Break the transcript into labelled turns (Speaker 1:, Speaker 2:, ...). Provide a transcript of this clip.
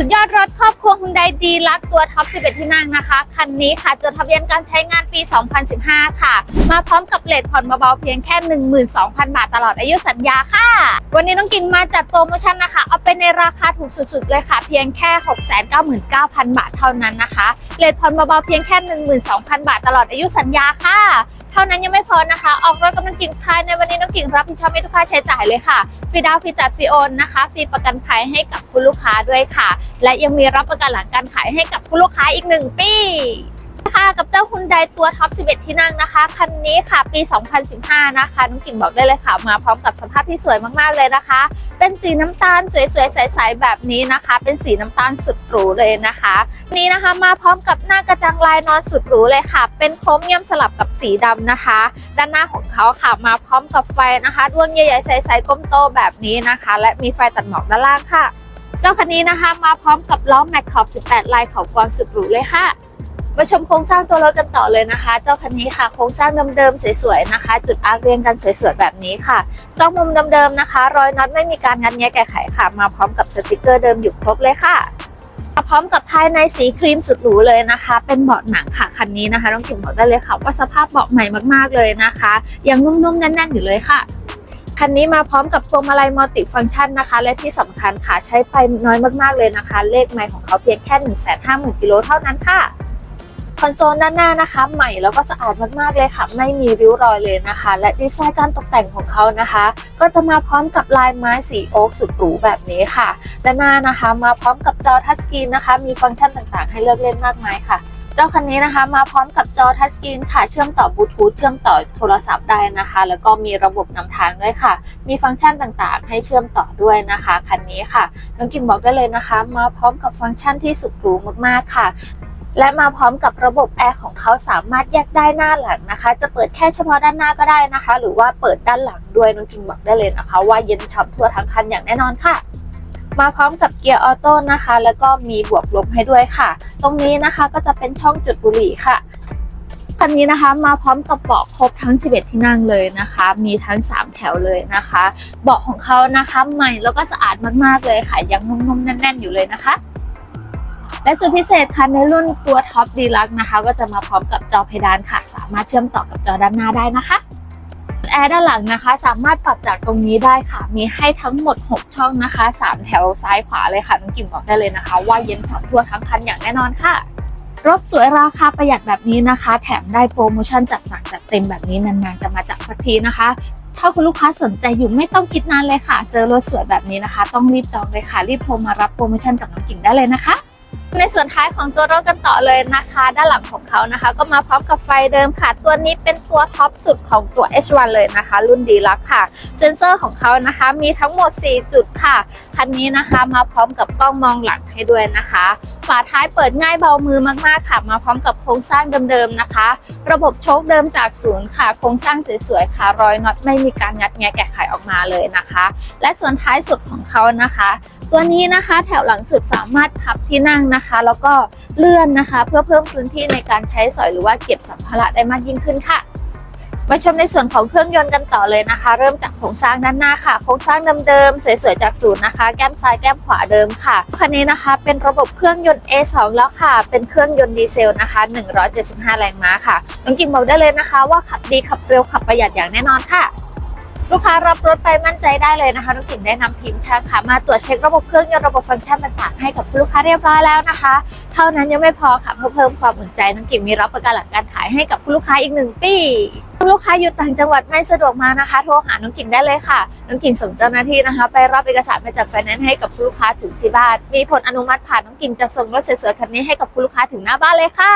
Speaker 1: สุดยอดรถครอบครัวคุณไดดีลักตัวท็อป 11 ที่นั่งนะคะ คันนี้ค่ะจดทะเบียนการใช้งานปี 2015 ค่ะ มาพร้อมกับเลทผ่อนเบาๆเพียงแค่ 12,000 บาทตลอดอายุสัญญาค่ะ วันนี้น้องกิ่งมาจัดโปรโมชั่นนะคะ เอาเป็นในราคาถูกสุดๆเลยค่ะ เพียงแค่ 699,000 บาทเท่านั้นนะคะเลทผ่อนเบาๆเพียงแค่ 12,000 บาทตลอดอายุสัญญาค่ะ เท่านั้นยังไม่พอนะคะ ออกรถกำลังกินภายในวันนี้น้องกิ่งรับผิดชอบให้ทุกค่าใช้จ่ายเลยค่ะฟรีดาวฟรีจัดฟรีโอนนะคะฟรีประกันภัยให้กับคุณลูกค้าด้วยค่ะและยังมีรับประกันหลังการขายให้กับคุณลูกค้าอีก 1 ปีค่ะกับเจ้าคุณไดตัวท็อป 11 ที่นั่งนะคะ คันนี้ค่ะปี 2015 นะคะน้องกิ่งบอกได้เลยค่ะ มาพร้อมกับสภาพที่สวยมากๆเลยนะคะ เป็นสีน้ำตาลสวยๆ ใสๆ แบบนี้นะคะ เป็นสีน้ำตาลสุดหรูเลยนะคะ นี้นะคะมาพร้อมกับหน้ากระจังลายนอนสุดหรูเลยค่ะ เป็นโครเมียมสลับกับสีดำนะคะ ด้านหน้าของเขาค่ะมาพร้อมกับไฟนะคะดวงใหญ่ๆ ใสๆก้มโตแบบนี้นะคะ และมีไฟตัดหมอกด้านล่างค่ะ เจ้าคันนี้นะคะมาพร้อมกับล้อแม็กขอบ 18 ลายเขากวางสุดหรูเลยค่ะ มาชมโครงสร้างตัวรถกันต่อเลยนะคะ เจ้าคันนี้ค่ะโครงสร้างเดิมๆสวยๆนะคะ จุดอาร์เรียงกันสวยๆแบบนี้ค่ะซอกมุมเดิมๆนะคะ รอยน็อตไม่มีการงัดแงะแก้ไขค่ะ มาพร้อมกับสติกเกอร์เดิมอยู่ครบเลยค่ะมาพร้อมกับภายในสีครีมสุดหรูเลยนะคะ เป็นเบาะหนังค่ะคันนี้นะคะต้องกิ่งบอกได้เลยค่ะว่าสภาพเบาะใหม่มากๆเลยนะคะ ยังนุ่มๆแน่นๆอยู่เลยค่ะ คันนี้มาพร้อมกับพวงมาลัยมัลติฟังก์ชันนะคะ และที่สำคัญค่ะใช้ไปน้อยมากๆเลยนะคะ เลขไมล์ของเขาเพียงแค่ 150,000กิโลเท่านั้นค่ะคอนโซลด้านหน้านะคะ ใหม่แล้วก็สะอาดมากๆเลยค่ะ ไม่มีริ้วรอยเลยนะคะ และดีไซน์การตกแต่งของเขานะคะ ก็จะมาพร้อมกับลายไม้สีโอ๊กสุดหรูแบบนี้ค่ะ ด้านหน้านะคะ มาพร้อมกับจอทัชสกรีนนะคะ มีฟังก์ชันต่างๆ ให้เลือกเล่นมากมายค่ะ เจ้าคันนี้นะคะมาพร้อมกับจอทัชสกรีนค่ะ เชื่อมต่อบลูทูธเชื่อมต่อโทรศัพท์ได้นะคะ แล้วก็มีระบบนำทางด้วยค่ะ มีฟังก์ชันต่างๆ ให้เชื่อมต่อด้วยนะคะ คันนี้ค่ะ น้องกิมบอกได้เลยนะคะ มาพร้อมกับฟังก์ชันที่สุดหรูมากๆค่ะและมาพร้อมกับระบบแอร์ของเขาสามารถแยกได้หน้าหลังนะคะ จะเปิดแค่เฉพาะด้านหน้าก็ได้นะคะ หรือว่าเปิดด้านหลังด้วยน้องกิมบอกได้เลยนะคะ ว่าเย็นฉ่ำทั่วทั้งคันอย่างแน่นอนค่ะ มาพร้อมกับเกียร์ออโต้นะคะ แล้วก็มีบวกลบให้ด้วยค่ะ ตรงนี้นะคะก็จะเป็นช่องจุดบุหรี่ค่ะคันนี้นะคะมาพร้อมกับเบาะครบทั้ง 11 ที่นั่งเลยนะคะ มีทั้ง 3 แถวเลยนะคะ เบาะของเขานะคะใหม่แล้วก็สะอาดมากๆเลยค่ะ ยังนุ่มๆแน่นๆอยู่เลยนะคะ และสุดพิเศษค่ะในรุ่นตัวท็อปดีลักนะคะ ก็จะมาพร้อมกับจอเพดานค่ะ สามารถเชื่อมต่อกับจอด้านหน้าได้นะคะ ร์ด้านหลังนะคะ สามารถปรับจากตรงนี้ได้ค่ะ มีให้ทั้งหมด 6 ช่องนะคะ 3 แถวซ้ายขวาเลยค่ะน้องกิ่งบอกได้เลยนะคะ ว่าเย็นฉ่ำทั่วทั้งคันอย่างแน่นอนค่ะรถสวยราคาประหยัดแบบนี้นะคะ แถมได้โปรโมชั่นจัดหนักจัดเต็มแบบนี้นานๆจะมาจัดสักทีนะคะ ถ้าคุณลูกค้าสนใจอยู่ไม่ต้องคิดนานเลยค่ะ เจอรถสวยแบบนี้นะคะ ต้องรีบจองเลยค่ะ รีบโทรมารับโปรโมชั่นจากน้องกิ่งได้เลยนะคะ ในส่วนท้ายของตัวรถกันต่อเลยนะคะ ด้านหลังของเขานะคะ ก็มาพร้อมกับไฟเดิมค่ะ ตัวนี้เป็นตัวท็อปสุดของตัว H1 เลยนะคะ รุ่นดีลักค่ะ เซนเซอร์ของเขานะคะมีทั้งหมด 4 จุดค่ะ คันนี้นะคะมาพร้อมกับกล้องมองหลังให้ด้วยนะคะ ฝาท้ายเปิดง่ายเบามือมากๆค่ะ มาพร้อมกับโครงสร้างเดิมๆนะคะ ระบบโชคเดิมจากศูนย์ค่ะ โครงสร้างสวยๆค่ะ รอยน็อตไม่มีการงัดแงะแกะไขออกมาเลยนะคะ และส่วนท้ายสุดของเขานะคะ ตัวนี้นะคะแถวหลังสุดสามารถพับที่นั่งนะคะ แล้วก็เลื่อนนะคะ เพื่อเพิ่มพื้นที่ในการใช้สอยหรือว่าเก็บสัมภาระได้มากยิ่งขึ้นค่ะมาชมในส่วนของเครื่องยนต์กันต่อเลยนะคะ เริ่มจากโครงสร้างด้านหน้าค่ะ โครงสร้างเดิมๆสวยๆจากศูนย์นะคะ แก้มซ้ายแก้มขวาเดิมค่ะคันนี้นะคะ เป็นระบบเครื่องยนต์ A2 แล้วค่ะ เป็นเครื่องยนต์ดีเซลนะคะ 175 แรงม้าค่ะน้องกิมบอกได้เลยนะคะ ว่าขับดีขับเร็วขับประหยัดอย่างแน่นอนค่ะ ลูกค้ารับรถไปมั่นใจได้เลยนะคะน้องกิ่งได้นำทีมช่างค่ะมาตรวจเช็คระบบเครื่องยนต์ระบบฟังก์ชันต่างๆให้กับลูกค้าเรียบร้อยแล้วนะคะ เท่านั้นยังไม่พอค่ะเพื่อเพิ่มความอุ่นใจน้องกิ่งมีรับประกันหลังการขายให้กับผู้ลูกค้าอีกหนึ่งปีลูกค้าอยู่ต่างจังหวัดไม่สะดวกมานะคะ โทรหาน้องกิ่งได้เลยค่ะ น้องกิ่งส่งเจ้าหน้าที่นะคะ ไปรับเอกสารไปจัดไฟแนนซ์ให้กับผู้ลูกค้าถึงที่บ้าน มีผลอนุมัติผ่านน้องกิ่งจะส่งรถสวยๆคันนี้ให้กับผู้ลูกค้าถึงหน้าบ้านเลยค่ะ